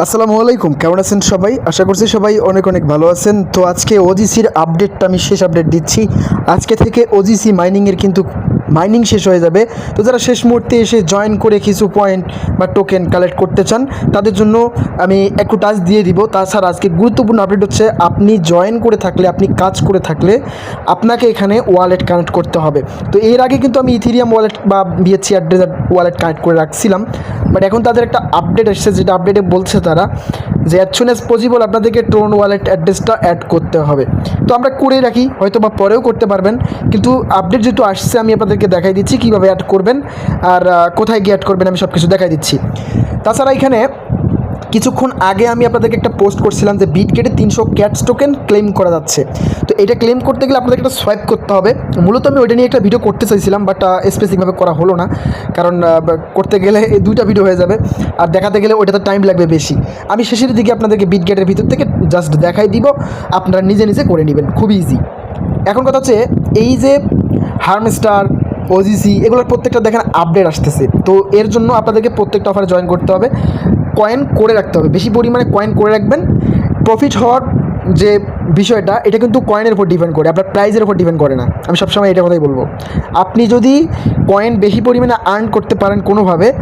আসসালামু আলাইকুম, কেমন আছেন সবাই? আশা করছি সবাই অনেক অনেক ভালো আছেন। তো আজকে ওজিসির আপডেটটা আমি শেষ আপডেট দিচ্ছি। আজকে থেকে ওজিসি মাইনিংয়ের কিন্তু মাইনিং শেষ হয়ে যাবে। তো যারা শেষ মুহূর্তে এসে জয়েন করে কিছু পয়েন্ট বা টোকেন কালেক্ট করতে চান, তাদের জন্য আমি একটু টাচ দিয়ে দিব। তাছাড়া আজকে গুরুত্বপূর্ণ আপডেট হচ্ছে, আপনি জয়েন করে থাকলে, আপনি কাজ করে থাকলে আপনাকে এখানে ওয়ালেট কানেক্ট করতে হবে। তো এর আগে কিন্তু আমি ইথিরিয়াম ওয়ালেট বা বিএসসি অ্যাড্রেস ওয়ালেট কানেক্ট করে রাখছিলাম। বাট এখন তাদের একটা আপডেট এসেছে, যেটা আপডেটে বলছে তারা, যে অ্যাজ সুন অ্যাজ পসিবল আপনাদেরকে ট্রোন ওয়ালেট অ্যাড্রেসটা অ্যাড করতে হবে। তো আমরা করে রাখি, হয়তো বা পরেও করতে পারবেন, কিন্তু আপডেট যেহেতু আসছে, আমি আপনাদেরকে দেখাই দিচ্ছি কীভাবে অ্যাড করবেন, আর কোথায় গিয়ে অ্যাড করবেন আমি সব কিছু দেখাই দিচ্ছি। তাছাড়া এখানে কিছুক্ষণ আগে আমি আপনাদেরকে একটা পোস্ট করছিলাম যে বিট কেটে তিনশো ক্যাটস টোকেন ক্লেম করা যাচ্ছে। তো এটা ক্লেম করতে গেলে আপনাদেরকে একটা সোয়াইপ করতে হবে। মূলত আমি ওইটা নিয়ে একটা ভিডিও করতে চাইছিলাম বাট স্পেসিফিকভাবে করা হলো না। কারণ করতে গেলে দুইটা ভিডিও হয়ে যাবে। আর দেখাতে গেলে ওইটাতে টাইম লাগবে বেশি। আমি শেষের দিকে আপনাদেরকে বিট গেটের ভিতর থেকে জাস্ট দেখাই দিব। আপনারা নিজে নিজে করে নেবেন। খুব ইজি এখন কথা হচ্ছে, এই যে হার্মস্টার ওজিসি এগুলোর প্রত্যেকটা দেখেন আপডেট আসতেছে। তো এর জন্য আপনাদেরকে প্রত্যেকটা অফারে জয়েন করতে হবে। কয়েন করে রাখতে হবে। বেশি পরিমাণে কয়েন করে রাখবেন। প্রফিট হওয়ার যে বিষয়টা, এটা কিন্তু কয়েনের উপর ডিপেন্ড করে। আপনার প্রাইজের উপর ডিপেন্ড করে না। আমি সবসময় এটা কথাই বলব। আপনি যদি কয়েন বেশি পরিমাণে আর্ন করতে পারেন কোনোভাবে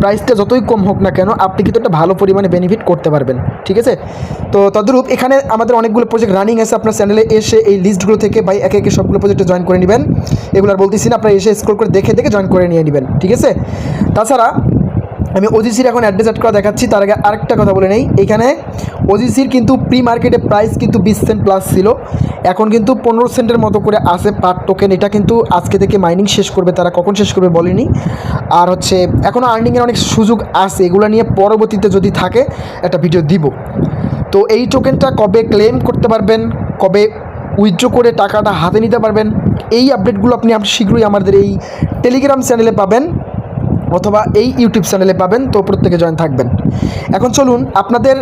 প্রাইসটা যতই কম হোক না কেন, আপনি কিন্তু একটা ভালো পরিমাণে বেনিফিট করতে পারবেন। ঠিক আছে? তো তদ্রূপ এখানে আমাদের অনেকগুলো প্রজেক্ট রানিং আছে। আপনার চ্যানেলে এসে এই লিস্টগুলো থেকে বা একে একে সবগুলো প্রজেক্টে জয়েন করে নেবেন। এগুলো আর বলতেছি না, আপনারা এসে স্ক্রল করে দেখে দেখে জয়েন করে নিয়ে নেবেন। ঠিক আছে? তাছাড়া আমি ওজিসির এখন অ্যাড্রেস অ্যাড করা দেখাচ্ছি, তার আগে আরেকটা কথা বলে নেই। এখানে ওজিসির কিন্তু প্রি মার্কেটে প্রাইস কিন্তু বিশ সেন্ট প্লাস ছিল। এখন কিন্তু পনেরো সেন্টের মতো করে আসে পার টোকেন এটা কিন্তু আজকে থেকে মাইনিং শেষ করবে, তারা কখন শেষ করবে বলেনি। আর হচ্ছে এখনও আর্নিংয়ের অনেক সুযোগ আছে, এগুলো নিয়ে পরবর্তীতে যদি থাকে, একটা ভিডিও দিব। তো এই টোকেনটা কবে ক্লেম করতে পারবেন, কবে উইথড্র করে টাকাটা হাতে নিতে পারবেন, এই আপডেটগুলো আপনি আপনি শীঘ্রই আমাদের এই টেলিগ্রাম চ্যানেলে পাবেন। অথবা এই ইউটিউব চ্যানেলে পাবেন, তো প্রত্যেকে জয়েন থাকবেন। এখন চলুন, আপনাদের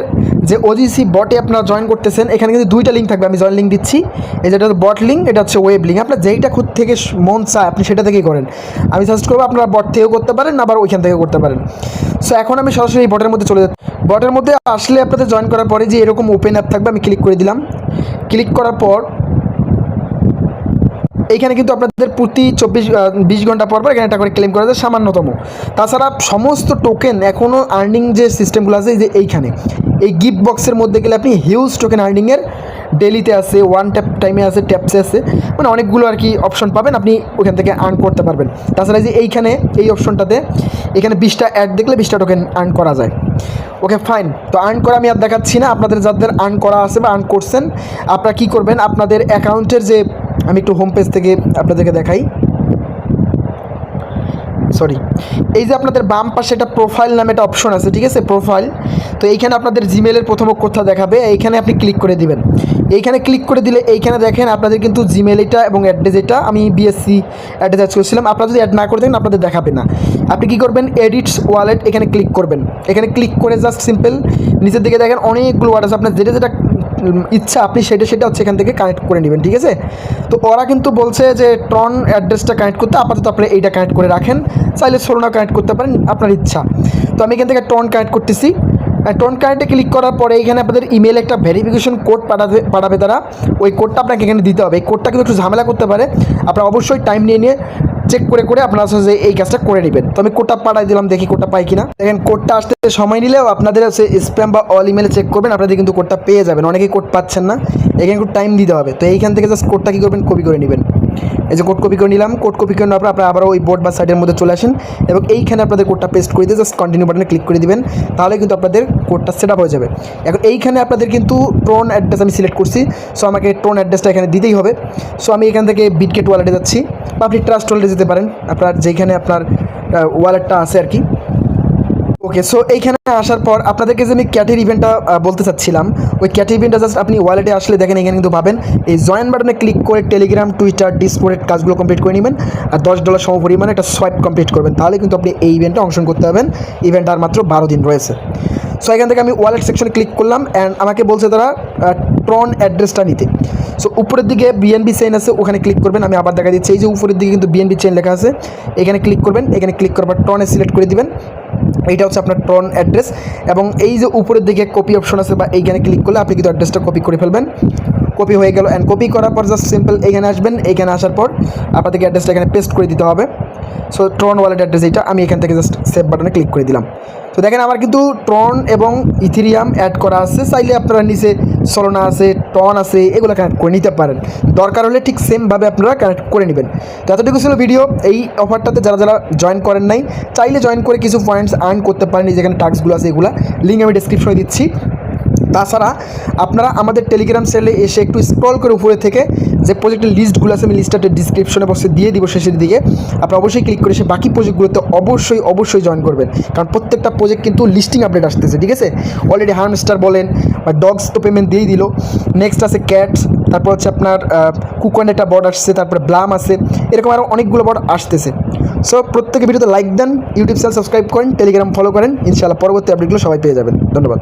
যে ওজিসি বটে আপনারা জয়েন করতেছেন, এখানে কিন্তু দুইটা লিঙ্ক থাকবে, আমি জয়েন লিঙ্ক দিচ্ছি। এই যেটা বট লিঙ্ক এটা হচ্ছে ওয়েব লিঙ্ক আপনার যেইটা খুদ থেকে মন চায়, আপনি সেটা থেকেই করেন। আমি সাজেস্ট করব, আপনারা বট থেকেও করতে পারেন আবার ওইখান থেকেও করতে পারেন। সো এখন আমি সরাসরি এই বটের মধ্যে চলে যাচ্ছি। বটের মধ্যে আসলে আপনাদের জয়েন করার পরে যে এরকম ওপেন অ্যাপ থাকবে, আমি ক্লিক করে দিলাম। ক্লিক করার পর এইখানে কিন্তু আপনাদের প্রতি চব্বিশ বিশ ঘণ্টা পর পর এখানে একটা করে ক্লেম করা যায়, সামান্যতম। তাছাড়া সমস্ত টোকেন এখনও আর্নিং যে সিস্টেমগুলো আছে যে এইখানে, এই গিফট বক্সের মধ্যে গেলে আপনি হিউজ টোকেন আর্নিংয়ের ডেলিতে আছে ওয়ান ট্যাপ টাইমে আছে ট্যাপসে আছে মানে অনেকগুলো আর কি অপশন পাবেন, আপনি ওখান থেকে আর্ন করতে পারবেন। তাছাড়া যে এইখানে, এই অপশনটাতে এখানে বিশটা অ্যাড দেখলে বিশটা টোকেন আর্ন করা যায়। ওকে ফাইন তো আর্ন করা আমি আর দেখাচ্ছি না, আপনাদের যাদের আর্ন করা আছে বা আর্ন করছেন, আপনারা কী করবেন, আপনাদের অ্যাকাউন্টের যে আমি একটু হোম পেজ থেকে আপনাদেরকে দেখাই। সরি এই যে আপনাদের বাম পাশে একটা প্রোফাইল নামে একটা অপশন আছে, ঠিক আছে? প্রোফাইল তো এইখানে আপনাদের জিমেলের প্রথম অক্ষরটা দেখাবে, এইখানে আপনি ক্লিক করে দিবেন। এইখানে ক্লিক করে দিলে এইখানে দেখেন আপনাদের কিন্তু জিমেল এটা এবং অ্যাড্রেস এটা, আমি বিএসসি অ্যাড করেছিলাম। আপনারা যদি অ্যাড না করে থাকেন, আপনাদের দেখাবে না। আপনি কী করবেন? এডিটস ওয়ালেট এখানে ক্লিক করবেন। এখানে ক্লিক করে জাস্ট সিম্পল নিচের দিকে দেখেন অনেকগুলো ওয়ার্ড আছে। আপনার যেটা যেটা ইচ্ছা আপনি সেটা সেটা হচ্ছে এখান থেকে কানেক্ট করে নেবেন, ঠিক আছে? তো ওরা কিন্তু বলছে যে ট্রন অ্যাড্রেসটা কানেক্ট করতে আপাতত আপনি এইটা কানেক্ট করে রাখেন, চাইলে সোলোনা কানেক্ট করতে পারেন, আপনার ইচ্ছা। তো আমি এখান থেকে টন কানেক্ট করতেছি। টোন কার্ডে ক্লিক করার পরে এখানে আপনাদের ইমেল একটা ভেরিফিকেশন কোড পাঠাবে পাঠাবে তারা। ওই কোডটা আপনাকে এখানে দিতে হবে। এই কোডটা কিন্তু একটু ঝামেলা করতে পারে। আপনারা অবশ্যই টাইম নিয়ে নিয়ে চেক করে করে আপনারা যে এই কাজটা করে নেবেন। তো আমি কোডটা পাঠাই দিলাম, দেখি কোডটা পাই কিনা। দেখেন কোডটা আসতে সময় নিলেও আপনাদের হচ্ছে স্প্যাম বা অল ইমেলে চেক করবেন, আপনাদের কিন্তু কোডটা পেয়ে যাবেন। অনেকেই কোড পাচ্ছেন না, এখানে একটু টাইম দিতে হবে। তো এইখান থেকে জাস্ট কোডটা কী করবেন কপি করে নেবেন। এই যে কোড কপি করে নিলাম কোড কপি করে নেওয়ার আপনারা আবার ওই বোর্ড বা সাইডের মধ্যে চলে আসেন এবং এইখানে আপনাদের কোডটা পেস্ট করে দিয়ে জাস্ট কন্টিনিউ বাটনে ক্লিক করে দিবেন, তাহলে কিন্তু আপনাদের কোডটা সেট আপ হয়ে যাবে। এখন এইখানে আপনাদের কিন্তু টোন অ্যাড্রেস আমি সিলেক্ট করছি সো আমাকে টোন অ্যাড্রেসটা এখানে দিতেই হবে। সো আমি এখান থেকে বিটকেট ওয়ালেটে যাচ্ছি, বা আপনি ট্রাস্ট ওয়ালেটে যেতে পারেন, আপনার যেখানে আপনার ওয়ালেটটা আছে আর কি। ওকে সো এইখানে আসার পর আপনাদেরকে যে আমি ক্যাটের ইভেন্টটা বলতে চাচ্ছিলাম, ওই ক্যাটের ইভেন্টটা জাস্ট আপনি ওয়ালেটে আসলে দেখেন এখানে কিন্তু পাবেন। এই জয়েন বাটনে ক্লিক করে টেলিগ্রাম টুইটার ডিসপোরেট কাজগুলো কমপ্লিট করে নেবেন আর দশ ডলার সম পরিমাণে একটা সোয়াইপ কমপ্লিট করবেন। তাহলে কিন্তু আপনি এই ইভেন্টটা অংশগ্রহণ করতে পারবেন। ইভেন্ট আর মাত্র বারো দিন রয়েছে। সো এখান থেকে আমি ওয়ালেট সেকশনে ক্লিক করলাম অ্যান্ড আমাকে বলছে তারা ট্রন অ্যাড্রেসটা নিতে। সো উপরের দিকে বিএনবি চেইন আছে, ওখানে ক্লিক করবেন, আমি আবার দেখা দিচ্ছি। এই যে উপরের দিকে কিন্তু বিএনবি চেইন লেখা আছে, এখানে ক্লিক করবেন, এখানে ক্লিক করবার ট্রনে সিলেক্ট করে দিবেন। এইটা হচ্ছে আপনার ট্রন অ্যাড্রেস এবং এই যে উপরের দিকে কপি অপশন আছে, বা এইখানে ক্লিক করলে আপনি কিন্তু অ্যাড্রেসটা কপি করে ফেলবেন। কপি হয়ে গেল অ্যান্ড কপি করার পর জাস্ট সিম্পল এখানে আসবেন, এখানে আসার পর আপনাদেরকে অ্যাড্রেসটা এখানে পেস্ট করে দিতে হবে। সো ট্রন ওয়ালেট অ্যাড্রেস এইটা আমি এখান থেকে জাস্ট সেভ বাটনে ক্লিক করে দিলাম। তো দেখেন আমার কিন্তু ট্রন এবং ইথিরিয়াম অ্যাড করা আছে। চাইলে আপনারা নিচে সলোনা আছে টন আছে, এগুলো কানেক্ট করে নিতে পারেন। দরকার হলে ঠিক সেমভাবে আপনারা কানেক্ট করে নেবেন। তো এতটুকু ছিল ভিডিও এই অফারটাতে যারা যারা জয়েন করেন নাই, চাইলে জয়েন করে কিছু পয়েন্টস আর্ন করতে পারেন। যেখানে টাস্কগুলো আছে, এগুলো। লিঙ্ক আমি ডিসক্রিপশনে দিচ্ছি। তাছাড়া আপনারা আমাদের টেলিগ্রাম চ্যানেলে এসে একটু স্ক্রল করে উপরে থেকে যে প্রজেক্টের লিস্টগুলো আছে, আমি লিস্টটা ডিসক্রিপশনে বসে দিয়ে দিব শেষের দিকে। আপনারা অবশ্যই ক্লিক করে সে বাকি প্রজেক্টগুলোতে অবশ্যই অবশ্যই জয়েন করবেন। কারণ প্রত্যেকটা প্রজেক্ট কিন্তু লিস্টিং আপডেট আসতেছে, ঠিক আছে? অলরেডি হার্মস্টার বলেন, বা ডগস তো পেমেন্ট দিয়েই দিল। নেক্সট আছে ক্যাটস তারপর হচ্ছে আপনার কুকন একটা বর্ড আসছে, তারপরে ব্লাম আছে। এরকম আরও অনেকগুলো বর্ড আসতেছে। সো প্রত্যেকে ভিডিওতে লাইক দেন ইউটিউব চ্যানেল সাবস্ক্রাইব করেন টেলিগ্রাম ফলো করেন, ইনশাআল্লাহ পরবর্তী আপডেটগুলো সবাই পেয়ে যাবেন। ধন্যবাদ।